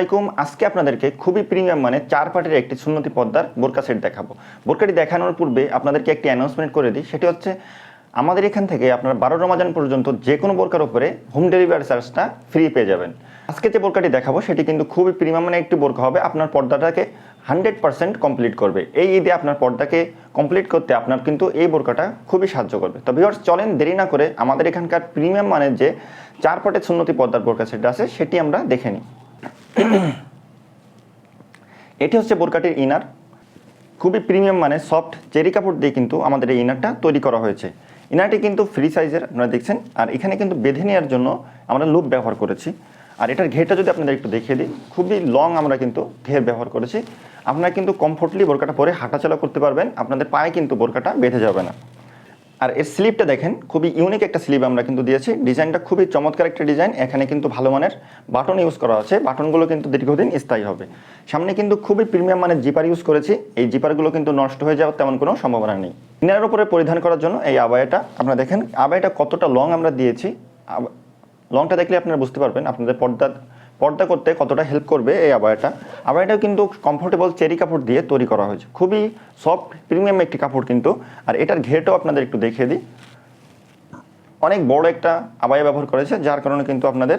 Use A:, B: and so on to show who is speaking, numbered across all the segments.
A: আসসালামাইকুম আজকে আপনাদেরকে খুবই প্রিমিয়াম মানে চার পাটের একটি সুন্নতি পদ্মার বোরকা সেট দেখাবো। বোরকাটি দেখানোর পূর্বে আপনাদেরকে একটি অ্যানাউন্সমেন্ট করে দিই। সেটি হচ্ছে, আমাদের এখান থেকে আপনার বারো রমাজান পর্যন্ত যে কোনো বোরকার উপরে হোম ডেলিভারি চার্জটা ফ্রি পেয়ে যাবেন। আজকে যে বোরকাটি দেখাবো, সেটি কিন্তু খুবই প্রিমিয়াম মানে একটি বোরকা হবে। আপনার পর্দাটাকে হান্ড্রেড পার্সেন্ট কমপ্লিট করবে। এই ঈদে আপনার পর্দাকে কমপ্লিট করতে আপনার কিন্তু এই বোরকাটা খুবই সাহায্য করবে। তো ভিউয়ার্স চলেন দেরি না করে আমাদের এখানকার প্রিমিয়াম মানের যে চার পাটের সুন্নতি পর্দার বোরকা সেট আছে, সেটি আমরা দেখে নিই। এটি হচ্ছে বোরকাটির ইনার। খুবই প্রিমিয়াম মানে সফট চেরি কাপড় দিয়ে কিন্তু আমাদের এই ইনারটা তৈরি করা হয়েছে। ইনারটি কিন্তু ফ্রি সাইজের, আপনারা দেখছেন। আর এখানে কিন্তু বেঁধে নেওয়ার জন্য আমরা লুপ ব্যবহার করেছি। আর এটার ঘেরটা যদি আপনাদের একটু দেখিয়ে দিই, খুবই লং আমরা কিন্তু ঘের ব্যবহার করেছি। আপনারা কিন্তু কমফোর্টলি বোরকাটা পরে হাঁটাচলা করতে পারবেন। আপনাদের পায়ে কিন্তু বোরকাটা বেঁধে যাবে না। আর এর স্লিপটা দেখেন, খুবই ইউনিক একটা স্লিপ আমরা কিন্তু দিয়েছি। ডিজাইনটা খুবই চমৎকার একটা ডিজাইন। এখানে কিন্তু ভালো মানের বাটন ইউজ করা আছে। বাটনগুলো কিন্তু দীর্ঘদিন স্থায়ী হবে। সামনে কিন্তু খুবই প্রিমিয়াম মানের জিপার ইউজ করেছি। এই জিপারগুলো কিন্তু নষ্ট হয়ে যাওয়ার তেমন কোনো সম্ভাবনা নেই। ইনারের উপরে পরিধান করার জন্য এই আবায়াটা, আপনারা দেখেন, আবায়াটা কতটা লং আমরা দিয়েছি। লংটা দেখলে আপনারা বুঝতে পারবেন। আপনাদের পর্দা পর্দা করতে কতটা হেল্প করবে এই আবায়াটা আবায়াটাও কিন্তু কমফোর্টেবল চেরি কাপড় দিয়ে তৈরি করা হয়েছে। খুবই সফট প্রিমিয়াম একটি কাপড় কিন্তু। আর এটার ঘেরটাও আপনাদের একটু দেখিয়ে দিই। অনেক বড় একটা আবায়া ব্যবহার করেছে, যার কারণে কিন্তু আপনাদের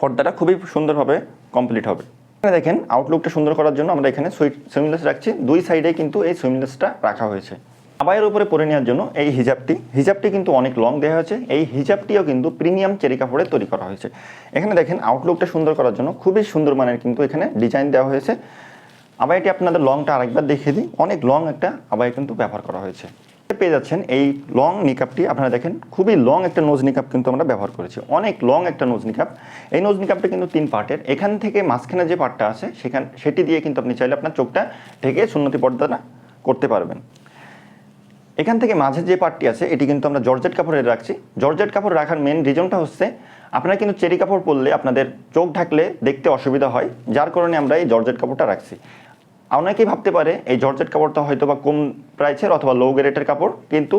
A: পর্দাটা খুবই সুন্দরভাবে কমপ্লিট হবে। এখানে দেখেন আউটলুকটা সুন্দর করার জন্য আমরা এখানে সুইট সুইমলেস রাখছি। দুই সাইডে কিন্তু এই সুইমলেসটা রাখা হয়েছে। আবায়ের উপরে পরে নেওয়ার জন্য এই হিজাবটি হিজাবটি কিন্তু অনেক লং দেওয়া হয়েছে। এই হিজাবটিও কিন্তু প্রিমিয়াম চেরি কাপড়ে তৈরি করা হয়েছে। এখানে দেখেন আউটলুকটা সুন্দর করার জন্য খুবই সুন্দর মানের কিন্তু এখানে ডিজাইন দেওয়া হয়েছে। আবাইটি আপনাদের লংটা আরেকবার দেখিয়ে দিই। অনেক লং একটা আবাই কিন্তু ব্যবহার করা হয়েছে। পেয়ে যাচ্ছেন এই লং নিকাপটি আপনারা দেখেন খুবই লং একটা নোজ নিকাপ কিন্তু আমরা ব্যবহার করেছি। অনেক লং একটা নোজ নিকাপ এই নোজ নিকাপটা কিন্তু তিন পার্টের। এখান থেকে মাঝখানে যে পার্টটা আছে, সেখান, সেটি দিয়ে কিন্তু আপনি চাইলে আপনার চোখটা ঢেকে সুন্নতি পর্দাটা করতে পারবেন। এখান থেকে মাঝের যে পার্টটি আছে, এটি কিন্তু আমরা জর্জেট কাপড়ে রাখছি। জর্জেট কাপড় রাখার মেন রিজনটা হচ্ছে, আপনারা কিন্তু চেরি কাপড় পরলে আপনাদের চোখ ঢাকলে দেখতে অসুবিধা হয়, যার কারণে আমরা এই জর্জেট কাপড়টা রাখছি। অনেকেই ভাবতে পারে, এই জর্জেট কাপড়টা হয়তো বা কম প্রাইসের অথবা লো গ্রেডের কাপড়, কিন্তু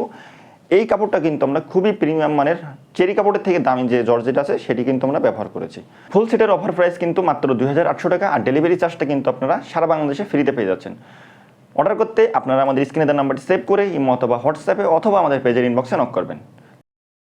A: এই কাপড়টা কিন্তু আমরা খুবই প্রিমিয়াম মানের চেরি কাপড়ের থেকে দামি যে জর্জেট আছে, সেটি কিন্তু আমরা ব্যবহার করেছি। ফুল সেটের অফার প্রাইস কিন্তু মাত্র দুই হাজার আটশো টাকা, আর ডেলিভারি চার্জটা কিন্তু আপনারা সারা বাংলাদেশে ফ্রিতে পেয়ে যাচ্ছেন। অর্ডার করতে আপনারা আমাদের স্ক্রিনে দেওয়ার নাম্বারটি সেভ করে, ইমো অথবা হোয়াটসঅ্যাপে অথবা আমাদের পেজের ইনবক্সে নক করবেন।